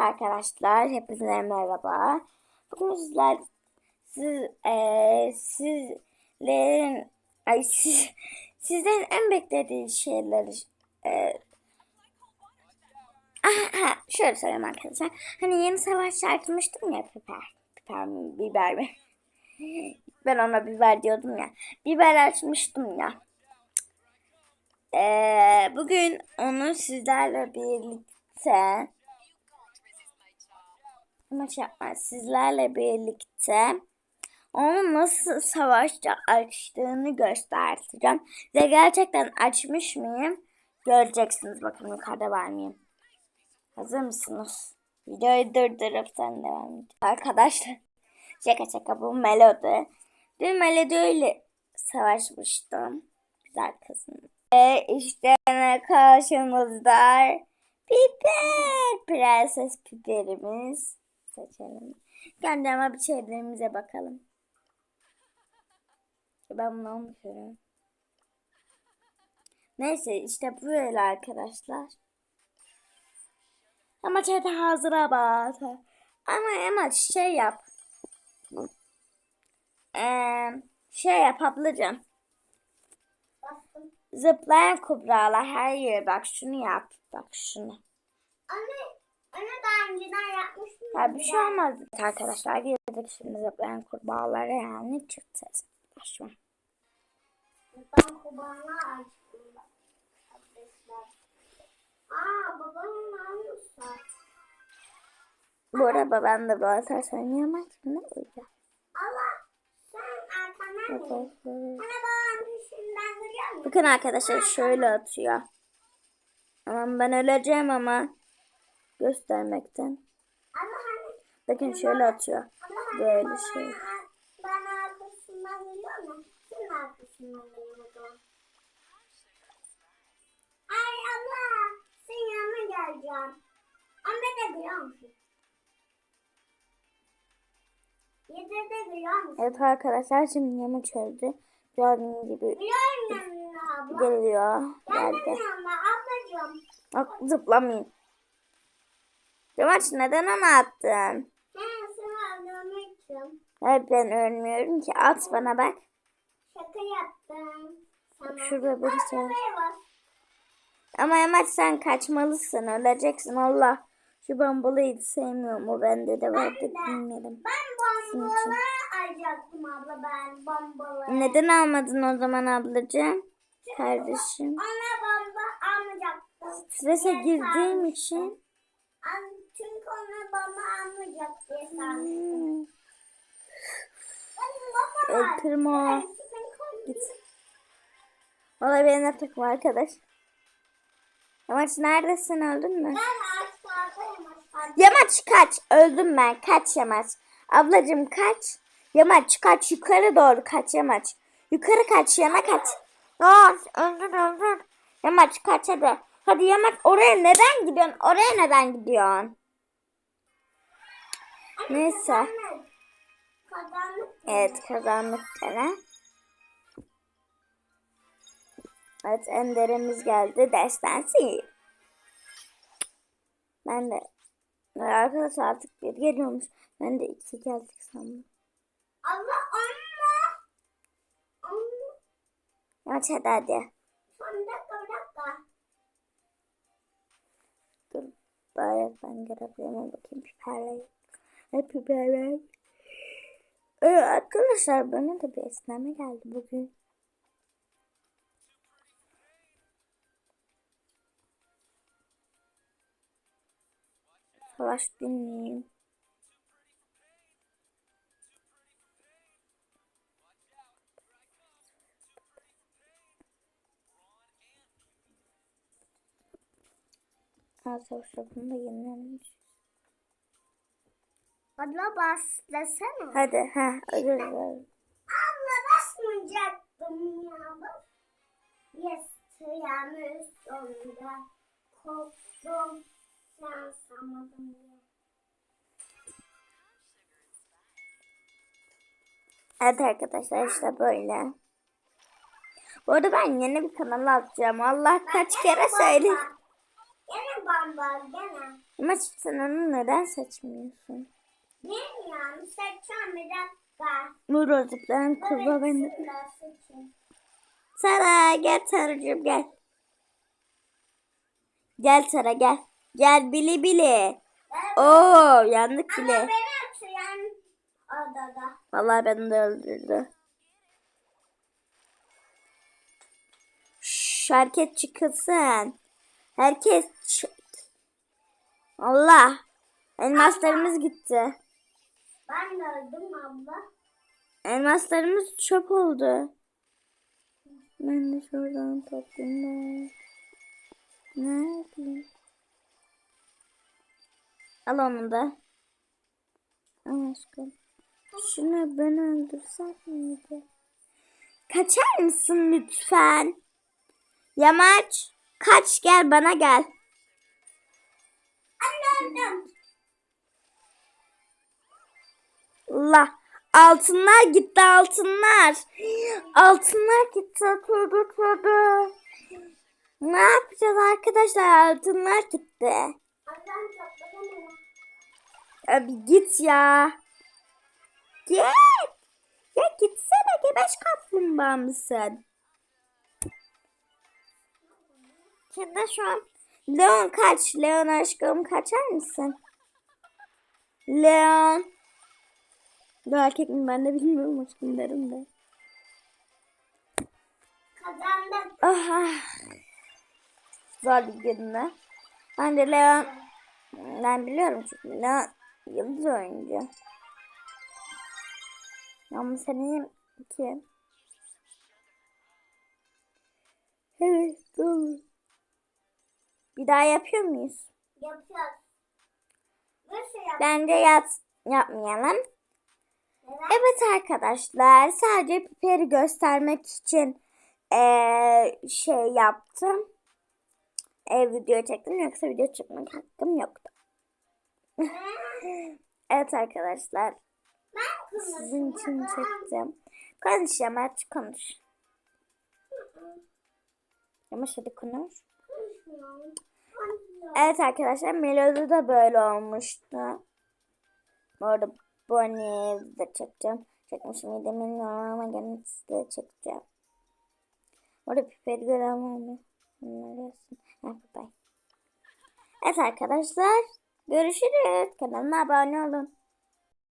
arkadaşlar, hepinize merhaba. Bugün sizler siz eee sizlerin ay siz sizlerin en beklediği şeyleri eee aha, şöyle söyleyeyim arkadaşlar. Hani yeni savaş açmıştım ya biber. Biber mi? Biber mi? Ben ona biber diyordum ya. Biber açmıştım ya. Eee, bugün onu sizlerle birlikte maç yapma sizlerle birlikte onu nasıl savaşta açtığını göstereceğim. Size gerçekten açmış mıyım? Göreceksiniz bakın yukarıda var mıyım? Hazır mısınız? Videoyu durdurup sen devam et. Arkadaşlar şaka şaka bu Melody. Dün Melody öyle savaşmıştım. Güzel kızım. Ve işte karşımızda Piper. Prenses Piper'imiz. Seçelim. Ama bir şeylerimize bakalım. Ben bunu unutuyorum. Neyse işte böyle arkadaşlar. Ama çete hazıra bak. Ama Emel şey yap. Ee, şey yap ablacığım. Zıplayan kubralar her yere bak şunu yap. Bak şunu. Anne, anne daha önceden yapmıştım. Ya bir şey olmaz arkadaşlar. Girdik şimdi zıplayan kurbağalara yani çıktı. Başla. Ben açtım. Aa babamın almışlar. Bu arada baban da bu atar oynayamaz. Şimdi uyuyacak. Allah sen arkandan mı? Anne babam peşinden duruyor mu? Bakın arkadaşlar şöyle atıyor. Aman ben öleceğim ama göstermekten. Hani Bakın şöyle atıyor. hani Böyle şey. bana arkasından duruyor mu? Senin arkasından duruyor o zaman. Ay abla senin yanına geleceğim. Ama de biliyor musun? Yedirde biliyor musun? Evet arkadaşlar şimdi yama çözdü. Gördüğünüz gibi geliyor. Geldim Geldi. yanına ablacığım. Bak zıplamayın. Yamaç neden onu attın? He sana. Hayır ben ölmüyorum ki. At bana bak. Şaka yaptım. Şurada. Şuraya bak. Ama Yamaç sen kaçmalısın. Öleceksin Allah. Şu bambalıyı hiç sevmiyorum. O bende de vardı bilmedim. Ben için. bombaları alacaktım abla ben bombaları. Neden almadın o zaman ablacığım? Kardeşim. Ona bomba almayacaktım. Strese girdiğim için. An- Çünkü ona bomba almayacak diye sanmıştım. Ben koydum. Git. Valla benim de takım arkadaş. Yamaç neredesin öldün mü? Yamaç kaç. Öldüm ben. Kaç Yamaç. Ablacığım kaç. Yamaç kaç. Yukarı doğru kaç Yamaç. Yukarı kaç. Yana kaç. Aa, öldür öldür. Yamaç kaç hadi. Hadi Yamaç oraya neden gidiyorsun? Oraya neden gidiyorsun? Neyse. Evet kazandık gene. Evet enderimiz geldi. Destansı. Ben de Ay, arkadaşlar artık bir geliyormuş. Ben de iki geldik sandım. Allah Allah. Allah. Maç hadi hadi. Son dakika dakika. Dur bari ben görebilirim bakayım piperle. Hep piperle. Ee, arkadaşlar bana da bir esneme geldi bugün. Savaş dinleyeyim. Ha, savaş topunda yenilenmiş. Abla bas desene. Hadi ha özür dilerim. Abla basmayacaktım ya. Yes, tüyamı sonunda. Korktum. Sen sanmadın diye. Evet arkadaşlar işte böyle. Bu arada ben yeni bir kanal açacağım. Allah kaç kere söyle. Gene bamba gene. Ama sen onu neden seçmiyorsun? Bilmiyorum. Dakika. Nur Rozuk'tan kurba beni. Evet. Sara gel Saracığım gel. Gel Sara gel. Gel bili bili. Oo yandık Ama bile. beni açıyan odada. Vallahi beni de öldürdü. Şşş, herkes çıkılsın. Herkes çık. Allah. Elmaslarımız gitti. Ben de öldüm abla. Elmaslarımız çöp oldu. Ben de şuradan toplayayım. Ne yapayım? Al onu da. Al aşkım. Şunu ben öldürsem miydi? Kaçar mısın lütfen? Yamaç. Kaç gel bana gel. Anne öldüm. Allah. Altınlar gitti altınlar. Altınlar gitti. Tövbe tövbe. Ne yapacağız arkadaşlar? Altınlar gitti. Abi git ya. Git. Ya gitsene gebeş kaplumbağa mısın? Şimdi şu an Leon kaç. Leon aşkım kaçar mısın? Leon. Bu erkek mi ben de bilmiyorum aşkım derim de. Kazandım. Aha. Zor bir günde. Ben de Leon. Ben biliyorum çünkü Leon yıldız oyuncu. Ama senin kim? Evet doğru. Bir daha yapıyor muyuz? Yapıyoruz. Nasıl yap? Bence yat yapmayalım. Evet arkadaşlar sadece piperi göstermek için eee, şey yaptım. Ev video çektim yoksa video çekmek hakkım yoktu. evet arkadaşlar sizin için çektim. Konuş Yamaç konuş. Yamaç hadi konuş. Evet arkadaşlar Melodi da böyle olmuştu. Bu arada Bonnie'yi de çekeceğim. Çekmiş miydim bilmiyorum ama gene size çekeceğim. Orada piperi gören var mı? Bunları yazsın. Ha. Evet arkadaşlar görüşürüz. Kanalıma abone olun.